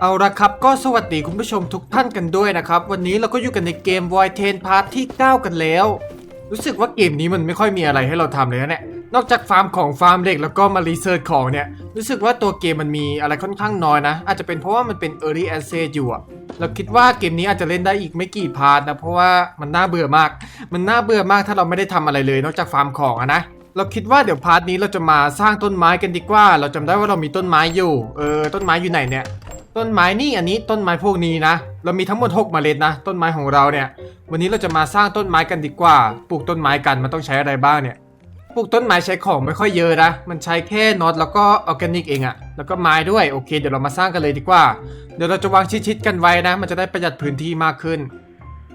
เอาละครับก็สวัสดีคุณผู้ชมทุกท่านกันด้วยนะครับ วันนี้เราก็อยู่กันในเกม Void 10 Part ที่ 9 กันแล้ว รู้สึกว่าเกมนี้มันไม่ค่อยมีอะไรให้เราทำเลยนะเนี่ยนอกจากฟาร์มของฟาร์มเหล็กแล้วก็มารีเสิร์ชของเนี่ย รู้สึกว่าตัวเกมมันมีอะไรค่อนข้างน้อยนะ อาจจะเป็นเพราะว่ามันเป็น Early Access อยู่อะเราคิดว่าเกมนี้อาจจะเล่นได้อีกไม่กี่พาร์ทนะเพราะว่ามันน่าเบื่อมาก มันน่าเบื่อมากถ้าเราไม่ได้ทำอะไรเลย นอกจากฟาร์มของอะนะเราคิดว่าเดี๋ยวพาร์ทนี้เราจะมาสร้างต้นไม้กันดีกว่า เราจำได้ว่าเรามีต้นไม้อยู่ เออต้นไม้อยู่ไหนเนี่ย ต้นไม้นี่อันนี้ต้นไม้พวกนี้นะ เรามีทั้งหมด6เมล็ดนะ ต้นไม้ของเราเนี่ย วันนี้เราจะมาสร้างต้นไม้กันดีกว่า ปลูกต้นไม้กันมันต้องใช้อะไรบ้างเนี่ย ปลูกต้นไม้ใช้ของไม่ค่อยเยอะนะ มันใช้แค่น็อตแล้วก็ออร์แกนิกเองอะแล้วก็ไม้ด้วยโอเค เดี๋ยวเรามาสร้างกันเลยดีกว่า เดี๋ยวเราจะวางชิดๆกันไว้นะ มันจะได้ประหยัดพื้นที่มากขึ้น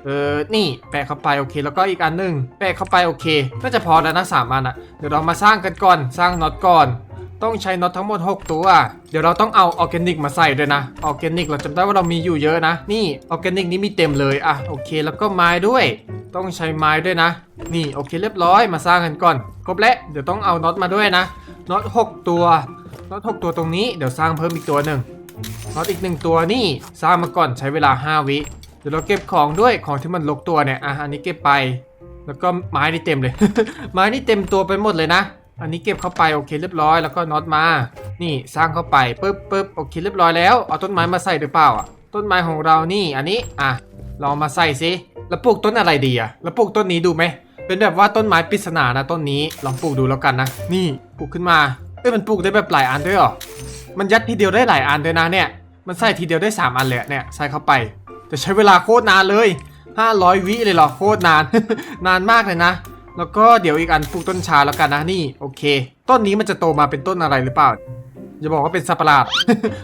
เออนี่แปะเข้าไปโอเค แล้วก็อีกอันหนึ่งแปะเข้าไปโอเค น่าจะพอแล้วนะสามอันอะเดี๋ยวเรามาสร้างกันก่อน สร้างน็อตก่อน ต้องใช้น็อตทั้งหมด 6 ตัว เดี๋ยวเราต้องเอาออร์แกนิกมาใส่ด้วยนะ ออร์แกนิกเราจำได้ว่าเรามีอยู่เยอะนะ นี่ออร์แกนิกนี้มีเต็มเลย อะ โอเค แล้วก็ไม้ด้วย ต้องใช้ไม้ด้วยนะ นี่ โอเค เรียบร้อย มาสร้างกันก่อน ครบแล้ว เดี๋ยวต้องเอาน็อตมาด้วยนะ น็อต 6 ตัว น็อต 6 ตัวตรงนี้ เดี๋ยวสร้างเพิ่มอีกตัวหนึ่ง น็อตอีกหนึ่งตัวนี่ สร้างมาก่อน ใช้เวลา 5 วิ เดี๋ยวเราเก็บของด้วย ของที่มันลกตัวเนี่ย อะ อันนี้เก็บไป แล้วก็ไม้นี่เต็มเลย ไม้นี่เต็มตัวไปหมดเลยนะ อันนี้เก็บเข้าไปโอเคเรียบร้อยแล้วก็น็อตมา นี่สร้างเข้าไปปึ๊บปึ๊บโอเคเรียบร้อยแล้วเอาต้นไม้มาใส่หรือเปล่าอะต้นไม้ของเรานี่อันนี้อะลองมาใส่สิแล้วปลูกต้นอะไรดีอะแล้วปลูกต้นนี้ดูไหมเป็นแบบว่าต้นไม้ปริศนานะต้นนี้ลองปลูกดูแล้วกันนะ นี่ปลูกขึ้นมาเอ้ยมันปลูกได้แบบหลายอันด้วยหรอมันยัดทีเดียวได้หลายอันด้วยนะเนี่ย มันใส่ทีเดียวได้ 3 อันเลยเนี่ยใส่เข้าไป แต่ใช้เวลาโคตรนานเลย 500 วิเลยเหรอโคตรนาน นานมากเลยนะ แล้วก็เดี๋ยวอีกอันปลูกต้นชาแล้วกันนะนี่โอเค ต้นนี้มันจะโตมาเป็นต้นอะไรหรือเปล่าอย่าบอกว่าเป็นสัตว์ปะหลาด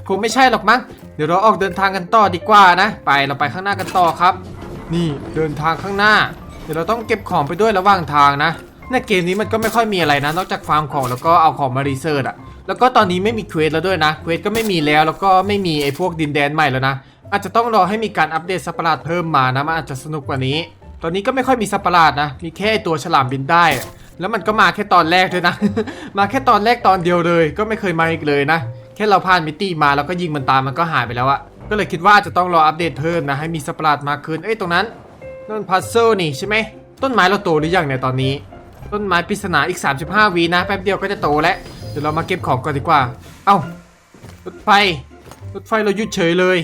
คงไม่ใช่หรอกมั้งเดี๋ยวเราออกเดินทางกันต่อดีกว่านะ ไปเราไปข้างหน้ากันต่อครับ นี่เดินทางข้างหน้า เดี๋ยวเราต้องเก็บของไปด้วยระหว่างทางนะในเกมนี้มันก็ไม่ค่อยมีอะไรนะ นอกจากฟาร์มของแล้วก็เอาของมารีเสิร์ชอะแล้วก็ตอนนี้ไม่มีเควสแล้วด้วยนะเควสก็ไม่มีแล้วแล้วก็ไม่มีไอ้พวกดินแดนใหม่แล้วนะอาจจะต้องรอให้มีการอัปเดตสัตว์ปะหลาดเพิ่มมานะมันอาจจะสนุกกว่านี้ ตอนนี้ก็ไม่ค่อยมีสัตว์ประหลาดนะ มีแค่ตัวฉลามบินได้ แล้วมันก็มาแค่ตอนแรกด้วยนะ มาแค่ตอนแรกตอนเดียวเลย ก็ไม่เคยมาอีกเลยนะ แค่เราผ่านมิติมาแล้วก็ยิงมันตามมันก็หายไปแล้วอะก็เลยคิดว่าจะต้องรออัปเดตเพิ่มนะให้มีสัตว์ประหลาดมากขึ้น เอ้ยตรงนั้นนั่นพัซเซิลนี่ใช่ไหม ต้นไม้เราโตหรือยังเนี่ยตอนนี้ ต้นไม้ปริศนาอีก 35วีนะแป๊บเดียวก็จะโตแล้ว เดี๋ยวเรามาเก็บของก่อนดีกว่า เอ้ารถไฟ รถไฟเราหยุดเฉยเลย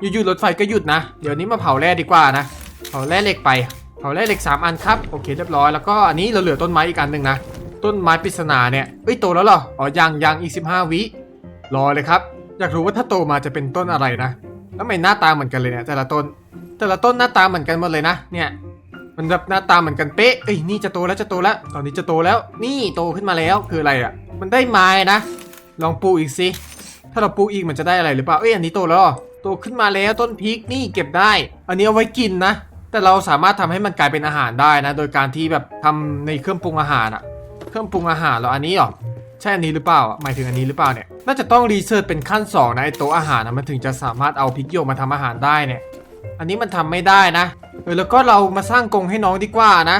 อยู่ๆรถไฟก็หยุดนะ เดี๋ยวนี้มาเผาแร่ดีกว่านะ เผาแร่เหล็กไปเผาแร่เหล็ก 3 อันครับ โอเคเรียบร้อยแล้วก็อันนี้เราเหลือต้นไม้อีกอันหนึ่งนะ ต้นไม้ปริศนาเนี่ยเอ้ยโตแล้วเหรอ อ๋อยังยังอีก 15 วิรอเลยครับ อยากรู้ว่าถ้าโตมาจะเป็นต้นอะไรนะแล้วทำไมหน้าตาเหมือนกันเลยเนี่ยแต่ละต้น แต่ละต้นหน้าตาเหมือนกันหมดเลยนะ เนี่ยมันแบบหน้าตาเหมือนกันเป๊ะ เอ้ยนี่จะโตแล้วจะโตแล้ว ตอนนี้จะโตแล้ว นี่โตขึ้นมาแล้วคืออะไรอะ มันได้ไม้นะ ลองปลูกอีกสิ ถ้าเราปลูกอีกมันจะได้อะไรหรือเปล่า เอ้ยอันนี้โตแล้ว โตขึ้นมาแล้วต้นพริกนี่เก็บได้ อันนี้เอาไว้กินนะ แต่เราสามารถทำให้มันกลายเป็นอาหารได้นะ โดยการที่แบบทำในเครื่องปรุงอาหารอะเครื่องปรุงอาหารเหรออันนี้หรอใช่อันนี้หรือเปล่าหมายถึงอันนี้หรือเปล่าเนี่ยน่าจะต้องรีเสิร์ชเป็นขั้นสองนะไอโต๊ะอาหารนะมันถึงจะสามารถเอาพริกหยมาทำอาหารได้เนี่ย อันนี้มันทำไม่ได้นะเออแล้วก็เรามาสร้างกรงให้น้องดีกว่านะ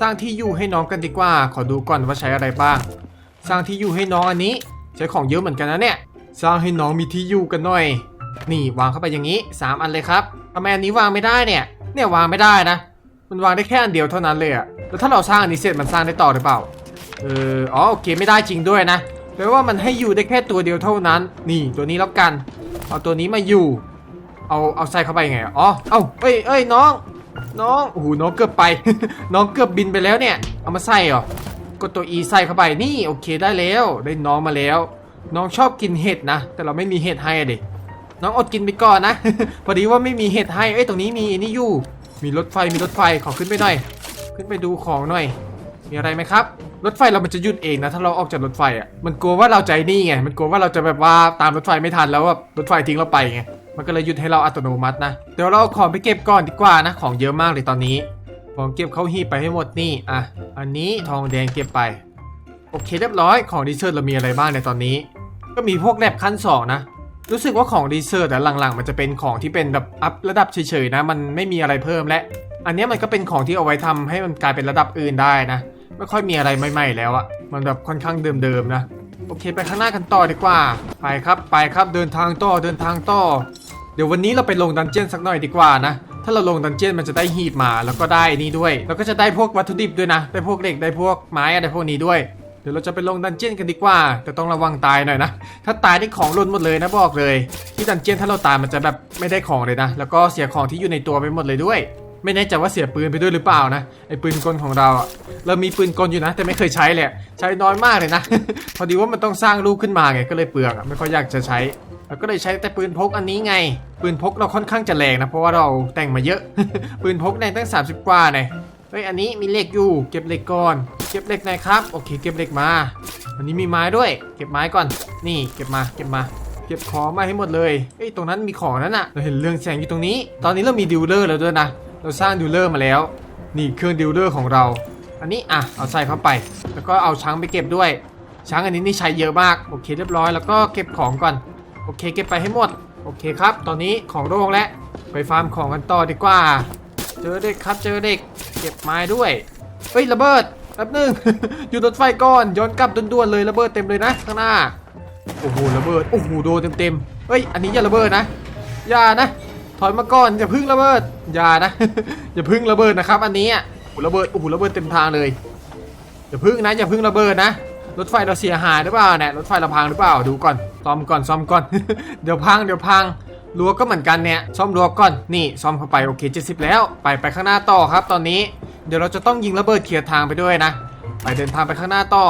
สร้างที่อยู่ให้น้องกันดีกว่า ขอดูก่อนว่าใช้อะไรบ้าง สร้างที่อยู่ให้น้องอันนี้ ใช้ของเยอะเหมือนกันนะเนี่ย สร้างให้น้องมีที่อยู่กันหน่อย นี่วางเข้าไปอย่างนี้ 3 อันเลยครับทำไมอันนี้วางไม่ได้เนี่ย เนี่ยวางไม่ได้นะ มันวางได้แค่อันเดียวเท่านั้นเลยอะแล้วถ้าเราสร้างอันนี้เสร็จมันสร้างได้ต่อหรือเปล่า เออ อ๋อโอเคไม่ได้จริงด้วยนะ แปลว่ามันให้อยู่ได้แค่ตัวเดียวเท่านั้น นี่ตัวนี้แล้วกัน เอาตัวนี้มาอยู่ เอาเอาใส่เข้าไปไง อ๋อ เอาเอ้ยเอ้ยน้อง น้องโอ้โหน้องเกือบไป น้องเกือบบินไปแล้วเนี่ย เอามาใส่เหรอกดตัว E ใส่เข้าไป นี่โอเคได้แล้ว ได้น้องมาแล้ว น้องชอบกินเห็ดนะ แต่เราไม่มีเห็ดให้อะดิ น้องอดกินไปก่อนนะ พอดีว่าไม่มีเห็ดให้เอ้ยตรงนี้มีนี่อยู่ มีรถไฟมีรถไฟขอขึ้นไปหน่อย ขึ้นไปดูของหน่อย มีอะไรไหมครับ รถไฟเรามันจะหยุดเองนะถ้าเราออกจากรถไฟอะ มันกลัวว่าเราใจนี่ไง มันกลัวว่าเราจะแบบว่าตามรถไฟไม่ทันแล้วแบบรถไฟทิ้งเราไปไง มันก็เลยหยุดให้เราอัตโนมัตินะ เดี๋ยวเราเอาของไปเก็บก่อนดีกว่านะ ของเยอะมากเลยตอนนี้ ของเก็บเข้าหีบไปให้หมดนี่ อะ อันนี้ทองแดงเก็บไป โอเคเรียบร้อย ของดีเซอร์เรามีอะไรบ้างในตอนนี้ ก็มีพวกแลบขั้น2นะ รู้สึกว่าของดีเซอร์แต่หลังๆ มันจะเป็นของที่เป็นแบบอัพระดับเฉยๆนะ มันไม่มีอะไรเพิ่มและ อันนี้มันก็เป็นของที่เอาไว้ทำให้มันกลายเป็นระดับอื่นได้นะ ไม่ค่อยมีอะไรใหม่ๆแล้วอะมันแบบค่อนข้างเดิมๆนะ โอเค ไปข้างหน้ากันต่อดีกว่า ไปครับไปครับเดินทางต่อเดินทางต่อ เดี๋ยววันนี้เราไปลงดันเจียนสักหน่อยดีกว่านะถ้าเราลงดันเจียนมันจะได้หีบมาแล้วก็ได้นี่ด้วย แล้วก็จะได้พวกวัตถุดิบด้วยนะ ได้พวกเหล็กได้พวกไม้อะไรพวกนี้ด้วย เดี๋ยวเราจะไปลงดันเจียนกันดีกว่า แต่ต้องระวังตายหน่อยนะ ถ้าตายได้ของล่นหมดเลยนะบอกเลย ที่ดันเจียนถ้าเราตายมันจะแบบไม่ได้ของเลยนะ แล้วก็เสียของที่อยู่ในตัวไปหมดเลยด้วย ไม่แน่ใจว่าเสียปืนไปด้วยหรือเปล่านะไอ้ปืนกลของเราอะเรามีปืนกลอยู่นะ แต่ไม่เคยใช้เลยใช้น้อยมากเลยนะ พอดีว่ามันต้องสร้างลูกขึ้นมาไงก็เลยเปลืองไม่ค่อยอยากจะใช้แล้วก็เลยใช้แต่ปืนพกอันนี้ไง ปืนพกเราค่อนข้างจะแรงนะเพราะว่าเราแต่งมาเยอะ ปืนพกแรงตั้ง 30 กว่าเนี่ย เฮ้ยอันนี้มีเหล็กอยู่ เก็บเหล็กก่อน เก็บเหล็กไหนครับโอเค เก็บเหล็กมา อันนี้มีไม้ด้วย เก็บไม้ก่อน นี่เก็บมาเก็บมาเก็บของมาให้หมดเลยเฮ้ยตรงนั้นมีของนั่นน่ะ เราเห็นเรื่องแสงอยู่ตรงนี้ ตอนนี้เรามีดิวเลอร์แล้วด้วยนะ เราสร้างดิวเลอร์มาแล้ว นี่เครื่องดิวเลอร์ของเรา อันนี้อะเอาใส่เข้าไป แล้วก็เอาช้างไปเก็บด้วย ช้างอันนี้นี่ใช้เยอะมาก โอเคเรียบร้อย แล้วก็เก็บของก่อน โอเคเก็บไปให้หมด โอเคครับ ตอนนี้ของโล่งแล้ว ไปฟาร์มของกันต่อดีกว่า เจอเด็กครับเจอเด็ก เก็บไม้ด้วยเฮ้ยระเบิดแป๊บนึงหยุดรถไฟก่อนย้อนกลับด่วนๆเลยระเบิดเต็มเลยนะข้างหน้าโอ้โหระเบิดโอ้โหโดนเต็มๆเฮ้ยอันนี้อย่าระเบิดนะอย่านะ ถอยมาก่อนอย่าพึ่งระเบิดอย่านะอย่าพึ่งระเบิดนะครับ อันนี้อะโอ้โหระเบิดโอ้โหระเบิดเต็มทางเลยอย่าพึ่งนะอย่าพึ่งระเบิดนะรถไฟเราเสียหายหรือเปล่าเนี่ยรถไฟเราพังหรือเปล่าดูก่อนซ่อมก่อนซ่อมก่อนเดี๋ยวพังเดี๋ยวพัง รั้วก็เหมือนกันเนี่ยซ่อมรั้วก่อนนี่ซ่อมเข้าไปโอเค70แล้ว ไปไปข้างหน้าต่อครับ ตอนนี้เดี๋ยวเราจะต้องยิงระเบิดเคลียร์ทางไปด้วยนะ ไปเดินทางไปข้างหน้าต่อ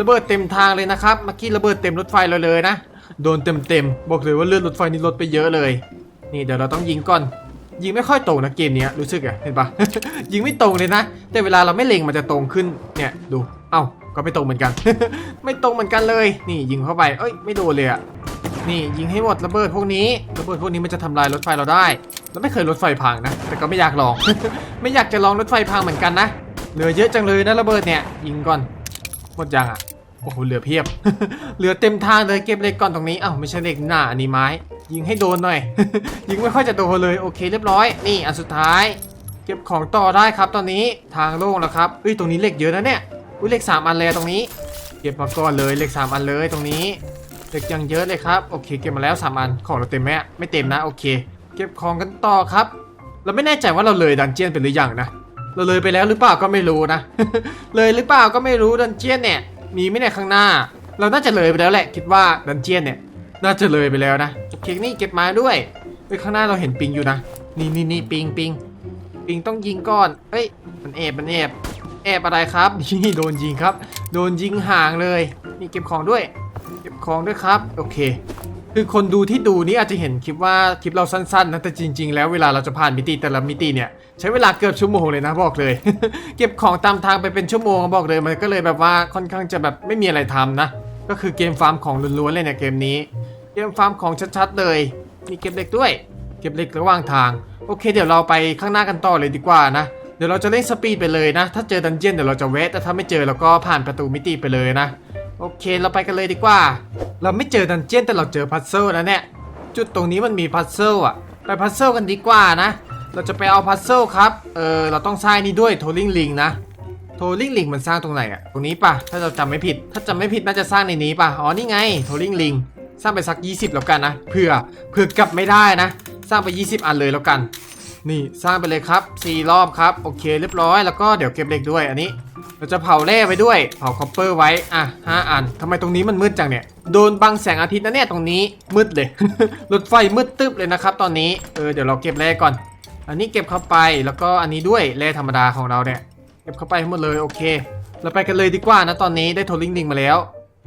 ระเบิดเต็มทางเลยนะครับเมื่อกี้ระเบิดเต็มรถไฟเราเลยนะโดนเต็มเต็มๆบอกเลยว่าเลือดรถไฟนี่ลดไปเยอะเลย นี่เดี๋ยวเราต้องยิงก่อน ยิงไม่ค่อยตรงนะเกมนี้รู้สึกอะเห็นปะยิงไม่ตรงเลยนะ แต่เวลาเราไม่เล็งมันจะตรงขึ้นเนี่ยดูเอ้าก็ไม่ตรงเหมือนกัน ไม่ตรงเหมือนกันเลย นี่ยิงเข้าไปเอ้ยไม่โดนเลยอะ นี่ยิงให้หมดระเบิดพวกนี้ระเบิดพวกนี้มันจะทำลายรถไฟเราได้เราไม่เคยรถไฟพังนะ แต่ก็ไม่อยากลอง ไม่อยากจะลองรถไฟพังเหมือนกันนะเหลือเยอะจังเลยนะระเบิดเนี่ยยิงก่อนหมดยังอะโอ้โหเหลือเพียบ เหลือเต็มทางเลยเก็บเหล็กก่อนตรงนี้อ้าวไม่ใช่เหล็กหน้าอันนี้ไม้ ยิงให้โดนหน่อย ยิงไม่ค่อยจะโดนเลยโอเคเรียบร้อย นี่อันสุดท้าย เก็บของต่อได้ครับตอนนี้ทางโล่งแล้วครับเฮ้ยตรงนี้เหล็กเยอะนะเนี่ยอุ้ยเหล็กสามอันเลยตรงนี้ เก็บมาก่อนเลยเหล็กสามอันเลยตรงนี้ เหล็กยังเยอะเลยครับ โอเค เก็บมาแล้วสามอันของเราเต็มไหมไม่เต็มนะ โอเค เก็บของกันต่อครับ เราไม่แน่ใจว่าเราเลยดันเจียนไปหรือยังนะ เราเลยไปแล้วหรือเปล่าก็ไม่รู้นะ เลยหรือเปล่าก็ไม่รู้ดันเจียนเนี่ย มีไม่ในข้างหน้า เราน่าจะเลยไปแล้วแหละ คิดว่าดันเจียนเนี่ย น่าจะเลยไปแล้วนะโอเคนี่เก็บมาด้วยไปข้างหน้าเราเห็นปิงอยู่นะ นี่นี่นี่ปิงปิงปิงต้องยิงก่อนเอ้ย มันแอบมันแอบแอบอะไรครับนี่โดนยิงครับ โดนยิงห่างเลย นี่เก็บของด้วย บของด้วยครับ โอเค คือคนดูที่ดูนี่อาจจะเห็นคลิปว่าคลิปเราสั้นๆนะแต่จริง ๆ แล้วเวลาเราจะผ่านมิติแต่ละมิติเนี่ยใช้เวลาเกือบชั่วโมงเลยนะบอกเลย เก็บของตามทางไปเป็นชั่วโมงบอกเลยมันก็เลยแบบว่าค่อนข้างจะแบบไม่มีอะไรทำนะ ก็คือเกมฟาร์มของล้วนๆเลยเนี่ยเกมนี้ เกมฟาร์มของชัดๆเลยมีเก็บเหล็กด้วย เก็บเหล็กระหว่างทางโอเค เดี๋ยวเราไปข้างหน้ากันต่อเลยดีกว่านะเดี๋ยวเราจะเล่นสปีดไปเลยนะ ถ้าเจอดันเจียนเดี๋ยวเราจะแวะแต่ถ้าไม่เจอเราก็ผ่านประตูมิติไปเลยนะ โอเคเราไปกันเลยดีกว่า เราไม่เจอดันเจี้ยนแต่เราเจอพัซเซิลนะเนี่ย จุดตรงนี้มันมีพัซเซิลอะไปพัซเซิลกันดีกว่านะ เราจะไปเอาพัซเซิลครับ เออเราต้องสร้างนี่ด้วยโทลิงลิงนะ โทลิงลิงมันสร้างตรงไหนอะตรงนี้ปะถ้าเราจำไม่ผิด ถ้าจำไม่ผิดน่าจะสร้างในนี้ปะอ๋อนี่ไงโทลิงลิงสร้างไปสัก 20 แล้วกันนะ เผื่อเผื่อกลับไม่ได้นะ สร้างไป 20 อันเลยแล้วกัน นี่สร้างไปเลยครับ4รอบครับโอเคเรียบร้อยแล้วก็เดี๋ยวเก็บเหล็กด้วยอันนี้ เราจะเผาแร่ไว้ด้วยเผาคอปเปอร์ไว้อะ5อันทำไมตรงนี้มันมืดจังเนี่ยโดนบังแสงอาทิตย์นะเนี่ยตรงนี้มืดเลย รถไฟมืดตึ๊บเลยนะครับตอนนี้เออเดี๋ยวเราเก็บแร่ก่อน อันนี้เก็บเข้าไปแล้วก็อันนี้ด้วยแร่ธรรมดาของเราเนี่ยเก็บเข้าไปให้หมดเลยโอเค เราไปกันเลยดีกว่านะตอนนี้ได้โทรลิงดิงมาแล้ว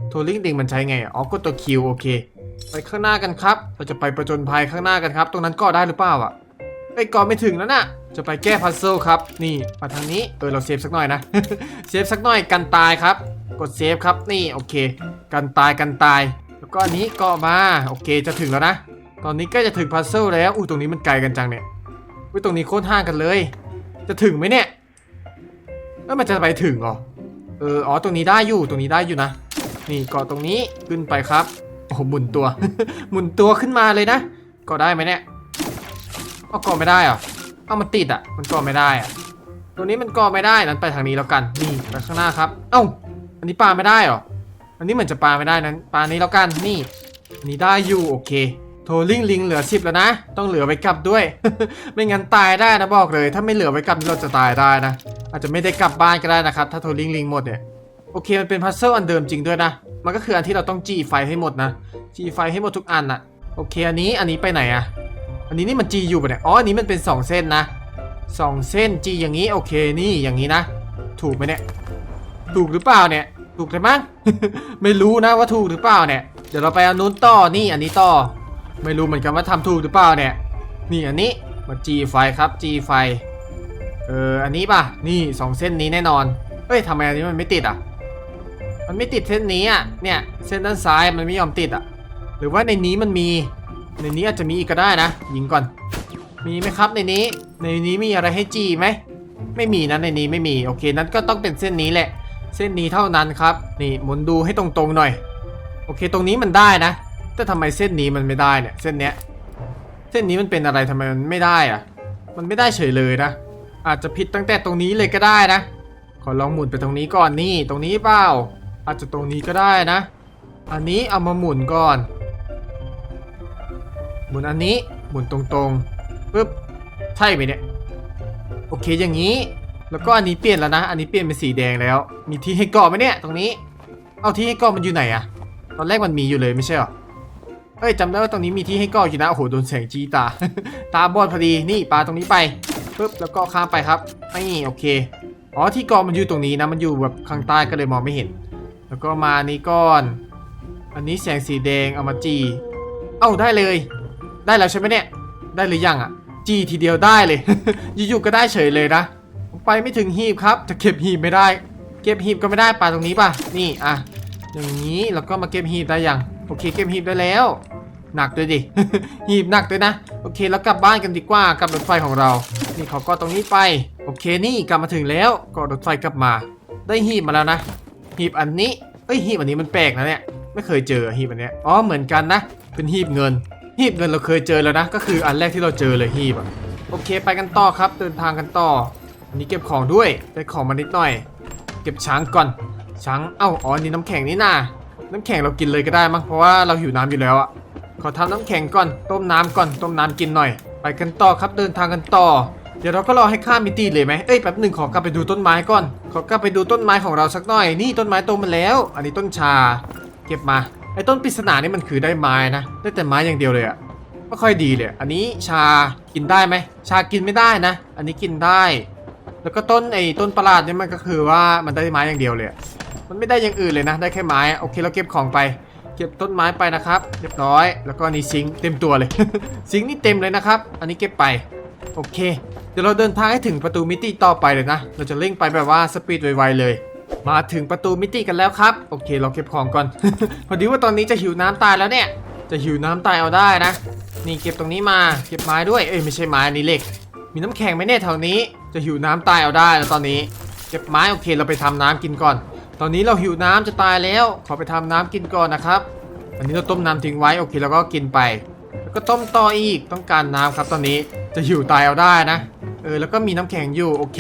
โทรลิงดิงมันใช้ไงอ๋อกดตัวคิวโอเค ไปข้างหน้ากันครับ เราจะไปประจนภัยข้างหน้ากันครับ ตรงนั้นก็ได้หรือเปล่าอะ ไอ้ก่อนไม่ถึงแล้วน่ะ จะไปแก้พัซเซิลครับ นี่มาทางนี้ เออเราเซฟสักหน่อยนะ เซฟสักหน่อยกันตายครับ กดเซฟครับ นี่โอเค กันตายกันตาย แล้วก็อันนี้ก็มา โอเคจะถึงแล้วนะ ตอนนี้ใกล้จะถึงพัซเซิลแล้ว อู้ตรงนี้มันไกลกันจังเนี่ยอุ้ยตรงนี้โคตรห่างกันเลย จะถึงไหมเนี่ยเอ้ยมันจะไปถึงเหรอ เออ อ๋อ ตรงนี้ได้อยู่ ตรงนี้ได้อยู่นะ นี่เกาะตรงนี้ขึ้นไปครับ โอ้หมุนตัว หมุนตัวขึ้นมาเลยนะกาะได้ไหมเนี่ย เอากาะไม่ได้เหรอเอามันติดอะ มันกาะไม่ได้อะ ตัวนี้มันกาะไม่ได้นั้นไปทางนี้แล้วกัน นี่ไปข้างหน้าครับ เอ้า อันนี้ปาไม่ได้เหรอ อันนี้เหมือนจะปลาไม่ได้นั้นปลานี้แล้วกัน นี่ อันนี้ได้อยู่โอเค โทรลิงลิงเหลือสิบแล้วนะ ต้องเหลือไว้กลับด้วย ไม่งั้นตายได้นะบอกเลย ถ้าไม่เหลือไว้กลับนี่เราจะตายได้นะ อาจจะไม่ได้กลับบ้านก็ได้นะครับ ถ้าโทรลิงลิงหมดเนี่ย โอเค มันเป็นพัซเซิลอันเดิมจริงด้วยนะ มันก็คืออันที่เราต้องจีไฟให้หมดนะ จีไฟให้หมดทุกอันอะโอเค อันนี้ อันนี้ไปไหนอะ อันนี้นี่มันจีอยู่ปะเนี่ย อ๋อ อันนี้มันเป็น 2 เส้นนะ 2 เส้นจีอย่างนี้โอเคนี่อย่างนี้นะ ถูกไหมเนี่ย ถูกหรือเปล่าเนี่ย ถูกใช่มั้ง ไม่รู้นะว่าถูกหรือเปล่าเนี่ย เดี๋ยวเราไปอันนู้นต่อนี่อันนี้ต่อ ไม่รู้เหมือนกันว่าทำถูกหรือเปล่าเนี่ย นี่อันนี้มาจีไฟครับจีไฟ เอออันนี้ป่ะ นี่สองเส้นนี้แน่นอนเอ้ยทำไมอันนี้มันไม่ติดอะ มันไม่ติดเส้นนี้อะ เนี่ยเส้นด้านซ้ายมันไม่ยอมติดอะ หรือว่าในนี้มันมี ในนี้อาจจะมีอีกก็ได้นะ ยิงก่อน มีไหมครับในนี้ ในนี้มีอะไรให้จีไหม ไม่มีนะในนี้ไม่มี โอเค นั้นก็ต้องเป็นเส้นนี้แหละ เส้นนี้เท่านั้นครับ นี่หมุนดูให้ตรงๆหน่อย โอเค ตรงนี้มันได้นะ แต่ทำไมเส้นนี้มันไม่ได้เนี่ย เส้นเนี้ย เส้นนี้มันเป็นอะไรทำไมมันไม่ได้อะมันไม่ได้เฉยเลยนะ อาจจะผิดตั้งแต่ตรงนี้เลยก็ได้นะ ขอลองหมุนไปตรงนี้ก่อนนี่ ตรงนี้เปล่า อาจจะตรงนี้ก็ได้นะ อันนี้เอามาหมุนก่อน หมุนอันนี้หมุนตรงๆปึ๊บใช่ไหมเนี่ยโอเคอย่างนี้ แล้วก็อันนี้เปลี่ยนแล้วนะ อันนี้เปลี่ยนเป็นสีแดงแล้ว มีที่ให้เกาะไหมเนี่ยตรงนี้ เอาที่ให้เกาะมันอยู่ไหนอะตอนแรกมันมีอยู่เลยไม่ใช่เหรอเอ้ยจำได้ว่าตรงนี้มีที่ให้เกาะอยู่นะโอ้โหโดนแสงจีตา ตาบอดพอดีนี่ปลาตรงนี้ไปปึ๊บแล้วก็ข้ามไปครับนี่โอเคอ๋อที่เกาะมันอยู่ตรงนี้นะมันอยู่แบบข้างใต้ก็เลยมองไม่เห็น แล้วก็มานี้ก่อน อันนี้แสงสีแดงเอามาจี เอ้าได้เลย ได้แล้วใช่ไหมเนี่ย ได้หรือยังอะจีทีเดียวได้เลย อยู่ๆก็ได้เฉยเลยนะ ไปไม่ถึงหีบครับจะเก็บหีบไม่ได้ เก็บหีบก็ไม่ได้ปลาตรงนี้ป่ะ นี่อะ อย่างนี้แล้วก็มาเก็บหีบได้ยัง โอเคเก็บหีบได้แล้ว หนักด้วยดิ หีบหนักด้วยนะ โอเคแล้วกลับบ้านกันดีกว่ากับรถไฟของเรา นี่เขาก็ตรงนี้ไป โอเคนี่กลับมาถึงแล้วก็รถไฟกลับมา ได้หีบมาแล้วนะ หีบอันนี้ เอ้ยหีบอันนี้มันแปลกนะเนี่ย ไม่เคยเจอหีบอันเนี้ย อ๋อเหมือนกันนะ เป็นหีบเงิน หีบเงินเราเคยเจอแล้วนะ ก็คืออันแรกที่เราเจอเลยหีบอะโอเคไปกันต่อครับ เดินทางกันต่ออันนี้เก็บของด้วยได้ของมานิดหน่อย เก็บช้างก่อน ช้างเอ้าอ๋อนี่น้ำแข็งนี่นาน้ำแข็งเรากินเลยก็ได้มั้งเพราะว่าเราหิวน้ำอยู่แล้วอะขอทำน้ำแข็งก่อนต้มน้ำก่อนต้มน้ำกินหน่อย ไปกันต่อครับเดินทางกันต่อ เดี๋ยวเราก็รอให้ข้ามมิติเลยไหมเอ้ยแป๊บหนึ่งขอกลับไปดูต้นไม้ก่อนขอกลับไปดูต้นไม้ของเราสักหน่อย นี่ต้นไม้โตมาแล้ว อันนี้ต้นชา เก็บมา ไอ้ต้นปริศนานี่มันคือได้ไม้นะ ได้แต่ไม้อย่างเดียวเลยอะไม่ค่อยดีเลย อันนี้ชากินได้ไหม ชากินไม่ได้นะ อันนี้กินได้ แล้วก็ต้นไอ้ต้นประหลาดนี่มันก็คือว่ามันได้ไม้อย่างเดียวเลย มันไม่ได้อย่างอื่นเลยนะ ได้แค่ไม้ โอเคเราเก็บของไป เก็บต้นไม้ไปนะครับ เรียบร้อย แล้วก็อันนี่ซิงเต็มตัวเลย ซิงนี่เต็มเลยนะครับ อันนี้เก็บไป โอเค เดี๋ยวเราเดินทางให้ถึงประตูมิติต่อไปเลยนะ เราจะเร่งไปแบบว่าสปีดไวๆเลย มาถึงประตูมิติกันแล้วครับ โอเค เราเก็บของก่อน พอดีว่าตอนนี้จะหิวน้ำตายแล้วเนี่ย จะหิวน้ำตายเอาได้นะ นี่เก็บตรงนี้มา เก็บไม้ด้วย เอ้ยไม่ใช่ไม้อันนี้เหล็ก มีน้ำแข็งไหมเนี่ยแถวนี้ จะหิวน้ำตายเอาได้แล้วตอนนี้ เก็บไม้โอเค เราไปทำน้ำกินก่อน ตอนนี้เราหิวน้ำจะตายแล้ว ขอไปทำน้ำกินก่อนนะครับ อันนี้เราต้มน้ำทิ้งไว้ โอเคแล้วก็กินไป แล้วก็ต้มต่ออีก ต้องการน้ำครับ ตอนนี้ จะหิวตายเอาได้นะ เออ แล้วก็มีน้ำแข็งอยู่ โอเค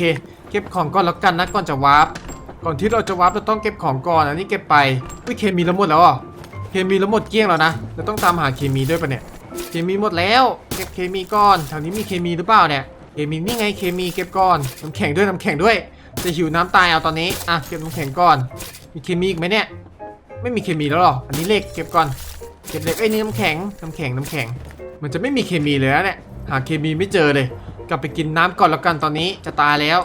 เก็บของก่อนแล้วกันนะก่อนจะวาร์ป ก่อนที่เราจะวาร์ปเราต้องเก็บของก่อนอันนี้เก็บไปวิเคมีแล้วหมดแล้วอะเคมีแล้วหมดเกลี้ยงแล้วนะเราต้องตามหาเคมีด้วยปะเนี่ยเคมีหมดแล้วเก็บเคมีก่อนแถวนี้มีเคมีหรือเปล่าเนี่ยเคมีนี่ไงเคมีเก็บก่อนน้ำแข็งด้วยน้ำแข็งด้วยจะหิวน้ำตายเอาตอนนี้อะเก็บน้ำแข็งก่อน มีเคมีอีกไหมเนี่ยไม่มีเคมีแล้วหรออันนี้เหล็กเก็บก่อนเก็บเหล็กไอ้นี่น้ำแข็งน้ำแข็งน้ำแข็ง มันจะไม่มีเคมีเลยนะเนี่ยหาเคมีไม่เจอเลย กลับไปกินน้ำก่อนแล้วกันตอนนี้จะตายแล้ว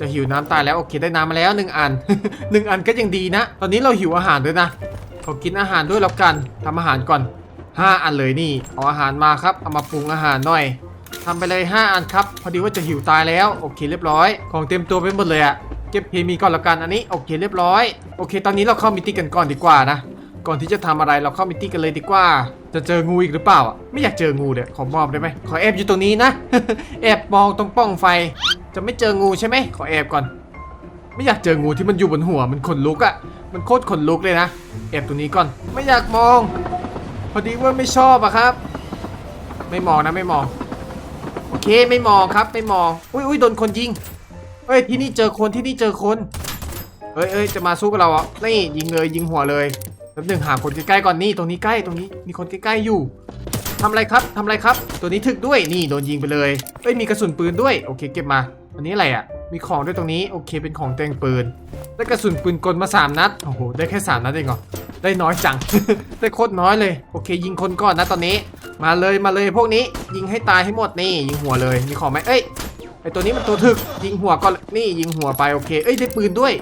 จะหิวน้ำตายแล้วโอเคได้น้ำมาแล้วหนึ่งอันหนึ่งอันก็ยังดีนะ ตอนนี้เราหิวอาหารด้วยนะขอกินอาหารด้วยแล้วกันทำอาหารก่อนห้าอันเลยนี่เอาอาหารมาครับเอามาปรุงอาหารหน่อยทำไปเลย 5 อันครับ พอดีว่าจะหิวตายแล้วโอเคเรียบร้อย ของเต็มตัวไปหมดเลยอะเก็บเคมีก่อนละกันอันนี้โอเคเรียบร้อยโอเค ตอนนี้เราเข้ามิติกันก่อนดีกว่านะก่อนที่จะทำอะไรเราเข้ามิติกันเลยดีกว่า จะเจองูอีกหรือเปล่า ไม่อยากเจองูเดี๋ยวขอมอบได้ไหมขอแอบอยู่ตรงนี้นะ แอ มองตรงป้องไฟ จะไม่เจองูใช่ไหมขอแอบก่อน ไม่อยากเจองูที่มันอยู่บนหัวมันขนลุกอะมันโคตรขนลุกเลยนะแอบตรงนี้ก่อน ไม่อยากมอง พอดีว่าไม่ชอบอะครับ ไม่มองนะไม่มอง โอเคไม่มองครับไม่มอง อุ้ยอุ้ยโดนคนยิงเฮ้ยที่นี่เจอคนที่นี่เจอคนเอ้ยเอ้ยจะมาสู้กับเราอะนี่ยิงเลยยิงหัวเลยแป๊บหนึ่งหาคนใกล้ๆก่อนนี่ตรงนี้ใกล้ตรงนี้ มีคนใกล้ๆอยู่ ทำอะไรครับทำอะไรครับ ตัวนี้ถึกด้วยนี่โดนยิงไปเลยเอ้ยมีกระสุนปืนด้วยโอเคเก็บมา อันนี้อะไรอะ มีของด้วยตรงนี้โอเคเป็นของแต่งปืนได้กระสุนปืนกลมาสามนัดโอ้โหได้แค่สามนัดเองเหรอได้น้อยจัง ได้โคตรน้อยเลย โอเค ยิงคนก่อนนะตอนนี้ มาเลยมาเลยพวกนี้ ยิงให้ตายให้หมดนี่ ยิงหัวเลยมีของไหมเอ้ยไอตัวนี้มันตัวถึกยิงหัวก่อนนี่ยิงหัวไปโอเคเอ้ยได้ปืนด้วย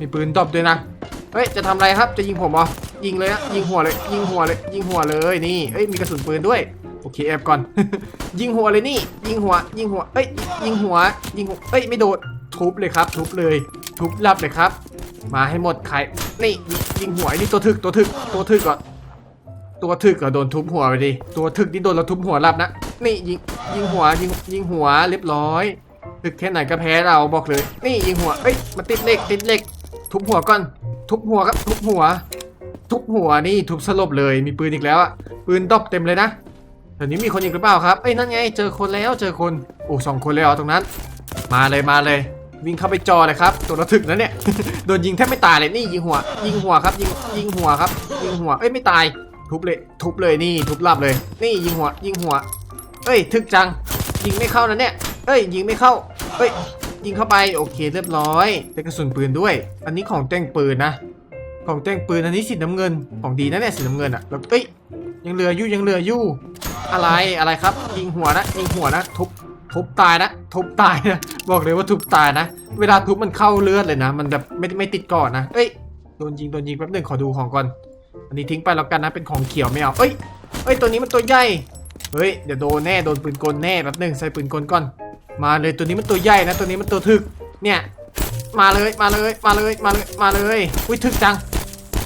มีปืนตบด้วยนะเฮ้ยจะทำอะไรครับจะยิงผมเหรอ ยิงเลยนะยิงหัวเลย ยิงหัวเลย ยิงหัวเลยนี่เอ้ยมีกระสุนปืนด้วยโอเคแอบก่อน ยิงหัวเลยนี่ ยิงหัว ยิงหัวเอ้ยยิงหัว ยิงหัวเอ้ยไม่โดดทุบเลยครับ ทุบเลย ทุบรับเลยครับ มาให้หมดใครนี่ยิงหัวนี่ตัวถึกตัวถึกตัวถึกก่อนตัวถึกก็โดนทุบหัวไปดิตัวถึกที่โดนเราทุบหัวรับนะนี่ยิงยิงหัวยิงยิงหัวเรียบร้อยถึกแค่ไหนก็แพ้เราบอกเลย นี่ยิงหัวเอ้ยมาติดเหล็กติดเหล็กทุบหัวก่อน ทุบหัวครับทุบหัว ทุบหัวนี่ทุบสลบเลยมีปืนอีกแล้วอะปืนดอกเต็มเลยนะแถวนี้มีคนอีกหรือเปล่าครับเอ้ยนั่นไงเจอคนแล้วเจอคนโอ้สองคนเลยเหรอตรงนั้น มาเลยมาเลย วิ่งเข้าไปจอเลยครับตัวระถึกนะเนี่ยโดนยิงแทบไม่ตายเลยนี่ยิงหัว ยิงหัวครับยิงยิงหัวครับ ยิงหัวเอ้ยไม่ตาย ทุบเลย ทุบเลยนี่ทุบลับเลย นี่ยิงหัว ยิงหัว เอ้ยถึกจัง ยิงไม่เข้านะเนี่ยเอ้ยยิงไม่เข้าเอ้ยยิงเข้าไปโอเคเรียบร้อยได้กระสุนปืนด้วย อันนี้ของแต่งปืนนะ ของแต่งปืนอันนี้สีน้ำเงินของดีนะเนี่ยสีน้ำเงินอะแล้วเอ้ยยังเหลืออยู่ยังเหลืออยู่อะไรอะไรครับยิงหัวนะยิงหัวนะทุบทุบตายนะทุบตายนะบอกเลยว่าทุบตายนะ เวลาทุบมันเข้าเลือดเลยนะ มันแบบไม่ไม่ติดก่อนนะเอ้ยโดนยิงโดนยิงแป๊บหนึ่งขอดูของก่อน อันนี้ทิ้งไปแล้วกันนะเป็นของเขียวไม่เอาเอ้ยเอ้ยตัวนี้มันตัวใหญ่เฮ้ยเดี๋ยวโดนแน่โดนปืนกลแน่แป๊บหนึ่งใส่ปืนกลก่อนมาเลยตัวนี้มันตัวใหญ่นะตัวนี้มันตัวถึกเนี่ยมาเลยมาเลยมาเลยมาเลยมาเลยอุ้ยถึกจัง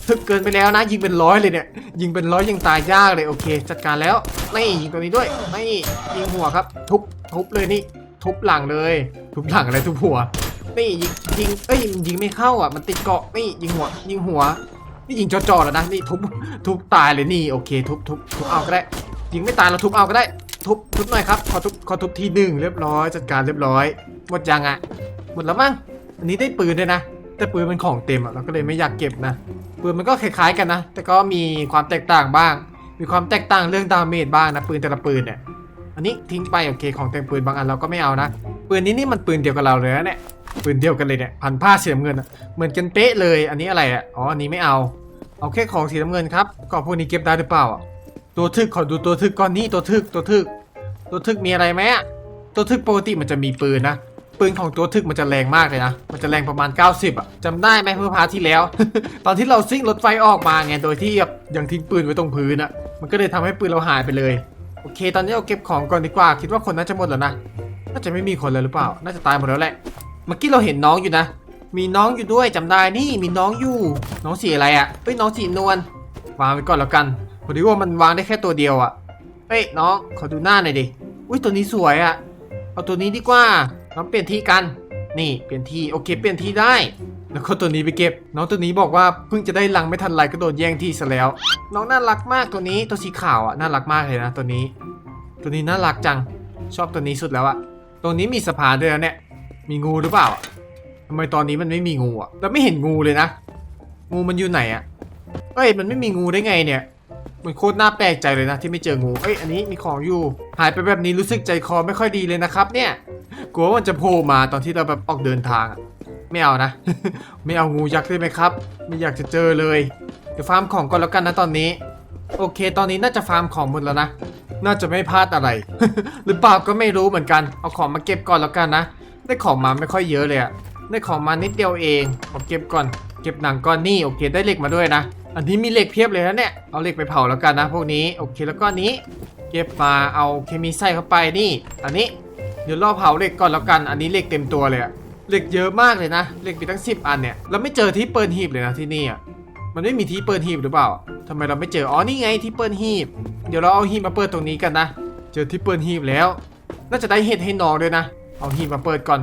ถึกเกินไปแล้วนะ ยิงเป็นร้อยเลยเนี่ย ยิงเป็นร้อยยังตายยากเลยโอเค จัดการแล้วนี่ยิงตัวนี้ด้วยนี่ยิงหัวครับ ทุบทุบเลยนี่ ทุบหลังเลย ทุบหลังอะไรทุบหัวนี่ยิงยิงเอ้ยยิงไม่เข้าอะมันติดเกาะนี่ยิงหัว ยิงหัวนี่ยิงจ่อๆแล้วนะนี่ทุบทุบตายเลยนี่โอเค ทุบทุบทุบเอาก็ได้ ยิงไม่ตายเราทุบเอาก็ได้ ทุบทุบหน่อยครับขอทุบขอทุบทีหนึ่งเรียบร้อยจัดการเรียบร้อย หมดยังอะหมดแล้วมั้งอันนี้ได้ปืนด้วยนะ แต่ปืนมันของเต็มอะเราก็เลยไม่อยากเก็บนะ ปืนมันก็คล้ายๆกันนะ แต่ก็มีความแตกต่างบ้าง มีความแตกต่างเรื่องดาเมจบ้างนะปืนแต่ละปืนเนี่ย อันนี้ทิ้งไปโอเคของแต่งปืนบางอันเราก็ไม่เอานะ ปืนนี้นี่มันปืนเดียวกับเราเลยนะเนี่ย ปืนเดียวกันเลยเนี่ยพันผ้าสีน้ำเงินเหมือนกันเป๊ะเลย อันนี้อะไรอะอ๋อ อันนี้ไม่เอา เอาแค่ของสีน้ำเงินครับกรอพวกนี้เก็บได้หรือเปล่าอะตัวทึกขอดูตัวทึกก่อนนี่ตัวทึกตัวทึก ตัวทึกมีอะไรไหมอะตัวทึกปกติมันจะมีปืนนะ ปืนของตัวทึกมันจะแรงมากเลยนะ มันจะแรงประมาณ 90 อะจำได้ไหมเมื่อพาที่แล้ว ตอนที่เราซิ่งรถไฟออกมาไงโดยที่แบบยังทิ้งปืนไว้ตรงพื้นอะ มันก็เลยทำให้ปืนเราหายไปเลย โอเค ตอนนี้เราเก็บของก่อนดีกว่า คิดว่าคนน่าจะหมดแล้วนะ น่าจะไม่มีคนแล้วหรือเปล่า น่าจะตายหมดแล้วแหละ เมื่อกี้เราเห็นน้องอยู่นะ มีน้องอยู่ด้วยจำได้ นี่มีน้องอยู่ น้องสีอะไรอะเอ้ยน้องสีนวล วางไว้ก่อนแล้วกันพอดีว่ามันวางได้แค่ตัวเดียวอะเอ้ยน้องขอดูหน้าหน่อยดิ อุ้ยตัวนี้สวยอะ เอาตัวนี้ดีกว่า น้องเปลี่ยนที่กัน นี่เปลี่ยนที่โอเคเปลี่ยนที่ได้ แล้วก็ตัวนี้ไปเก็บ น้องตัวนี้บอกว่าเพิ่งจะได้ลังไม่ทันไรก็โดนแย่งที่ซะแล้ว น้องน่ารักมากตัวนี้ตัวสีขาวอะน่ารักมากเลยนะตัวนี้ ตัวนี้น่ารักจัง ชอบตัวนี้สุดแล้วอะตรงนี้มีสะพานด้วยนะเนี่ย มีงูหรือเปล่าทำไมตอนนี้มันไม่มีงูอะเราไม่เห็นงูเลยนะ งูมันอยู่ไหนอะเอ้ยมันไม่มีงูได้ไงเนี่ย มันโคตรน่าแปลกใจเลยนะที่ไม่เจองู เอ้ยอันนี้มีของอยู่ หายไปแบบนี้รู้สึกใจคอไม่ค่อยดีเลยนะครับเนี่ย กลัวว่ามันจะโผล่มาตอนที่เราแบบออกเดินทาง ไม่เอานะ ไม่เอางูยักษ์ได้ไหมครับ ไม่อยากจะเจอเลย เดี๋ยวฟาร์มของก่อนแล้วกันนะตอนนี้ โอเค ตอนนี้น่าจะฟาร์มของหมดแล้วนะ น่าจะไม่พลาดอะไร หรือเปล่าก็ไม่รู้เหมือนกัน เอาของมาเก็บก่อนแล้วกันนะ ได้ของมาไม่ค่อยเยอะเลยอะได้ของมานิดเดียวเองขอเก็บก่อน เก็บหนังก้อนนี่โอเค ได้เหล็กมาด้วยนะ อันนี้มีเหล็กเพียบเลยนะเนี่ย เอาเหล็กไปเผาแล้วกันนะพวกนี้ โอเค แล้วก็นนี้ เก็บมา เอาเคมีใส่เข้าไปนี่ อันนี้ เดี๋ยวรอเผาเหล็กก่อนแล้วกัน อันนี้เหล็กเต็มตัวเลยอะเหล็กเยอะมากเลยนะ เหล็กมีตั้ง 10 อันเนี่ย เราไม่เจอที่เปิลหีบเลยนะที่นี่อะมันไม่มีที่เปิลหีบหรือเปล่าทำไมเราไม่เจอ อ๋อ นี่ไงที่เปิลหีบ เดี๋ยวเราเอาหีบมาเปิดตรงนี้กันนะ เจอที่เปิลหีบแล้ว น่าจะได้เห็ดให้น้องด้วยนะ เอาหีบมาเปิดก่อน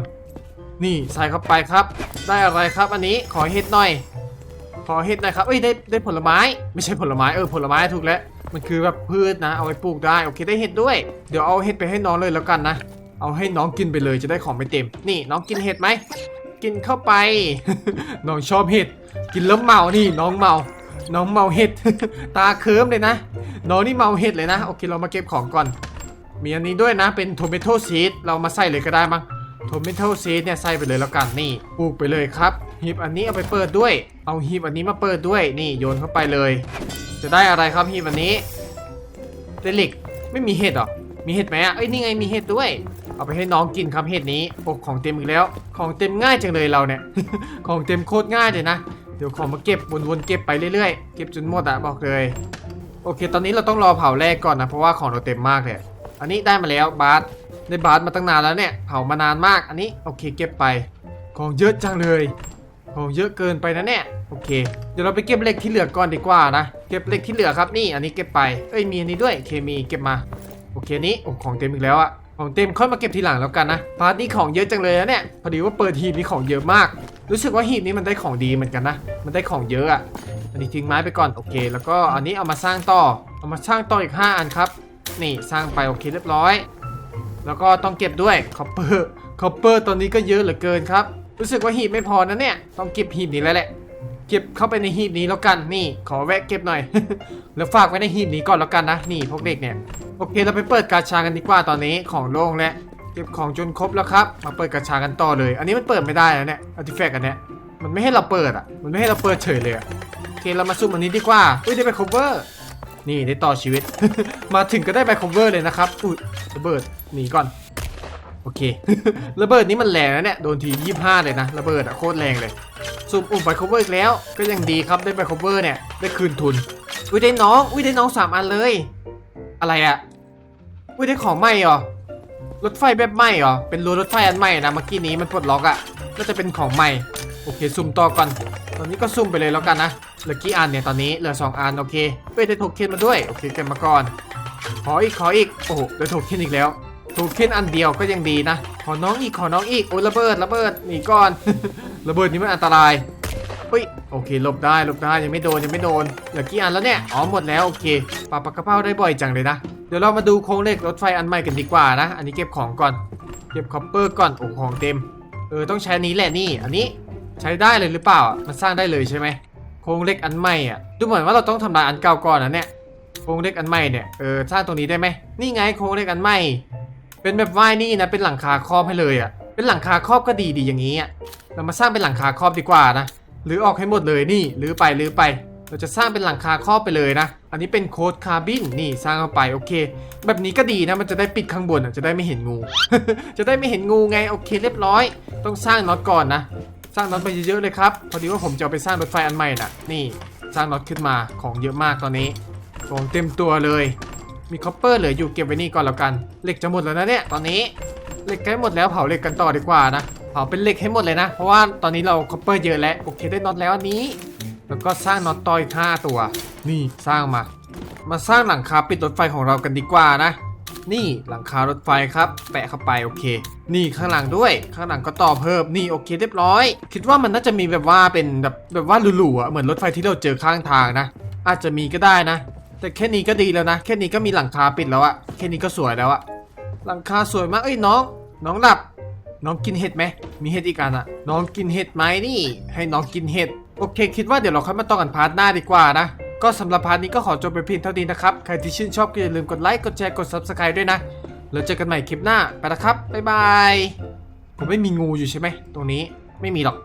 นี่ใส่เข้าไปครับ ได้อะไรครับ อันนี้ ขอเห็ดหน่อย ขอเห็ดน่อยครับ เอ้ยได้ได้ผลไม้ ไม่ใช่ผลไม้เออผลไม้ถูกแล้ว มันคือแบบพืชนะ เอาไว้ปลูกได้โอเคได้เห็ดด้วย เดี๋ยวเอาเห็ดไปให้น้องเลยแล้วกันนะ เอาให้น้องกินไปเลยจะได้ของไม่เต็ม นี่น้องกินเห็ดไหม กินเข้าไป น้องชอบเห็ด กินแล้วเมา นี่น้องเมา น้องเมาเห็ด ตาเคิมเลยนะ น้องนี่เมาเห็ดเลยนะ โอเคเรามาเก็บของก่อน มีอันนี้ด้วยนะ เป็นโทเมโตซีดเรามาใส่เลยก็ได้มั้ง ทเมโตซีดเนี่ยใส่ไปเลยแล้วกันนี่ปลูกไปเลยครับหีบอันนี้เอาไปเปิดด้วย เอาหีบอันนี้มาเปิดด้วยนี่โยนเข้าไปเลย จะได้อะไรครับหีบอันนี้ได้เหล็กไม่มีเห็ดหรอมีเห็ดไหมอะเอ้ยนี่ไงมีเห็ดด้วย เอาไปให้น้องกินครับเห็ดนี้โอ้ของเต็มอีกแล้ว ของเต็มง่ายจังเลยเราเนี่ย ของเต็มโคตรง่ายเลยนะเดี๋ยวของมาเก็บวนๆเก็บไปเรื่อยๆเก็บจนหมดอะบอกเลยโอเค ตอนนี้เราต้องรอเผาแรกก่อนนะเพราะว่าของเราเต็มมากเลยอันนี้ได้มาแล้วบาส ได้บาสมาตั้งนานแล้วเนี่ย เผามานานมากอันนี้โอเคเก็บไป ของเยอะจังเลยของเยอะเกินไปนะเนี่ยโอเค เดี๋ยวเราไปเก็บเหล็กที่เหลือก่อนดีกว่านะเก็บเหล็กที่เหลือครับนี่ อันนี้เก็บไปเอ้ยมีอันนี้ด้วยเคมีเก็บมาโอเคนี้โอ้ของเต็มอีกแล้วอะของเต็มค่อยมาเก็บทีหลังแล้วกันนะพาร์ทนี้ของเยอะจังเลยนะเนี่ยพอดีว่าเปิดหีบนี้ของเยอะมาก รู้สึกว่าหีบนี้มันได้ของดีเหมือนกันนะมันได้ของเยอะอะอันนี้ทิ้งไม้ไปก่อนโอเค แล้วก็อันนี้เอามาสร้างต่อเอามาสร้างต่ออีก 5 อันครับนี่สร้างไปโอเคเรียบร้อย แล้วก็ต้องเก็บด้วยคอปเปอร์คอปเปอร์ตอนนี้ก็เยอะเหลือเกินครับ รู้สึกว่าหีบไม่พอนะเนี่ย ต้องเก็บหีบนี้แล้วแหละ เก็บเข้าไปในหีบนี้แล้วกัน นี่ ขอแวะเก็บหน่อย แล้วฝากไว้ในหีบนี้ก่อนแล้วกันนะ นี่พวกเด็กเนี่ย โอเค เราไปเปิดกาชากันดีกว่าตอนนี้ ของโล่งแล้วเก็บของจนครบแล้วครับ มาเปิดกาชากันต่อเลย อันนี้มันเปิดไม่ได้แล้วเนี่ยอาร์ติแฟกต์อันเนี้ย มันไม่ให้เราเปิดอะ มันไม่ให้เราเปิดเฉยเลยโอเค เรามาซุ่มอันนี้ดีกว่า อุ้ยได้ไป cover นี่ได้ต่อชีวิต มาถึงก็ได้ไป cover เลยนะครับ อุ้ยระเบิด หนีก่อน โอเค ระเบิดนี้มันแรงนะเนี่ย โดนที 25 เลยนะ ระเบิดอะโคตรแรงเลยซุ่มอุ่มไป cover อีกแล้ว ก็ยังดีครับได้ไป cover เนี่ย ได้คืนทุน อุ้ยได้น้อง อุ้ยได้น้องสามอันเลย อะไรอะอุ้ยได้ของใหม่เหรอ รถไฟแบบใหม่เหรอ เป็นรั้วรถไฟอันใหม่นะเมื่อกี้นี้มันปลดล็อกอะน่าจะเป็นของใหม่ โอเคซุ่มต่อก่อน ตอนนี้ก็ซุ่มไปเลยแล้วกันนะเหลือกี่อันเนี่ยตอนนี้เหลือ 2 อันโอเคเฮ้ยได้โทเค็นมาด้วย โอเคเก็บมาก่อน ขออีกขออีก โอ้โหได้โทเค็นอีกแล้ว ทเค็นอันเดียวก็ยังดีนะ ขอน้องอีกขอน้องอีกโอ้ยระเบิดระเบิดหนีก่อน ระเบิดนี้มันอันตรายเฮ้ยโอเคหลบได้หลบได้ยังไม่โดนยังไม่โดนเหลือกี่อันแล้วเนี่ยอ๋อหมดแล้วโอเคปลาปลากระเพราได้บ่อยจังเลยนะเดี๋ยวเรามาดูโครงเหล็กรถไฟอันใหม่กันดีกว่านะ อันนี้เก็บของก่อนเก็บคอปเปอร์ก่อนโอ้ของเต็มเออต้องใช้อันนี้แหละนี่ อันนี้ใช้ได้เลยหรือเปล่ามันสร้างได้เลยใช่ไหมโครงเหล็กอันใหม่อะดูเหมือนว่าเราต้องทำลายอันเก่าก่อนนะเนี่ยโครงเหล็กอันใหม่เนี่ยเออสร้างตรงนี้ได้ไหมนี่ไงโครงเหล็กอันใหม่ เป็นแบบว่ายนี่นะเป็นหลังคาครอบให้เลยอะ เป็นหลังคาครอบก็ดีดีอย่างนี้อะเรามาสร้างเป็นหลังคาครอบดีกว่านะหรือออกให้หมดเลยนี่หรือไปหรือไป เราจะสร้างเป็นหลังคาครอบไปเลยนะ อันนี้เป็นโค้ดคาร์บินนี่สร้างเข้าไปโอเค แบบนี้ก็ดีนะมันจะได้ปิดข้างบนอะจะได้ไม่เห็นงู จะได้ไม่เห็นงูไงโอเคเรียบร้อย ต้องสร้างน็อตก่อนนะ สร้างน็อตไปเยอะๆเลยครับพอดีว่าผมจะเอาไปสร้างรถไฟอันใหม่น่ะ นี่สร้างน็อตขึ้นมาของเยอะมากตอนนี้ของเต็มตัวเลย มีคอปเปอร์เหลืออยู่เก็บไว้นี่ก่อนแล้วกัน เหล็กจะหมดแล้วนะเนี่ยตอนนี้ เหล็กใกล้หมดแล้วเผาเหล็กกันต่อดีกว่านะ เผาเป็นเหล็กให้หมดเลยนะ เพราะว่าตอนนี้เราคอปเปอร์เยอะแล้วโอเคได้น็อตแล้วอันนี้ แล้วก็สร้างน็อตต่ออีกห้าตัว นี่สร้างมา มาสร้างหลังคาปิดรถไฟของเรากันดีกว่านะ นี่หลังคารถไฟครับ แปะเข้าไปโอเค นี่ข้างหลังด้วย ข้างหลังก็ต่อเพิ่มนี่โอเคเรียบร้อย คิดว่ามันน่าจะมีแบบว่าเป็นแบบแบบว่าหรูๆอะเหมือนรถไฟที่เราเจอข้างทางนะ อาจจะมีก็ได้นะ แต่แค่นี้ก็ดีแล้วนะ แค่นี้ก็มีหลังคาปิดแล้วอะแค่นี้ก็สวยแล้วอะหลังคาสวยมากเอ้ยน้อง น้องหลับ น้องกินเห็ดไหมมีเห็ดอีกอันอะน้องกินเห็ดไหมนี่ ให้น้องกินเห็ดโอเค คิดว่าเดี๋ยวเราค่อยมาต่อกันพาร์ทหน้าดีกว่านะก็สำหรับพาร์ทนี้ก็ขอจบไปเพียงเท่านี้นะครับ ใครที่ชื่นชอบก็อย่าลืมกดไลค์กดแชร์กด subscribe ด้วยนะแล้วเจอกันใหม่คลิปหน้าไปละครับบ๊ายบายผมไม่มีงูอยู่ใช่ไหมตรงนี้ไม่มีหรอก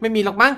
ไม่มีหรอกมั้ง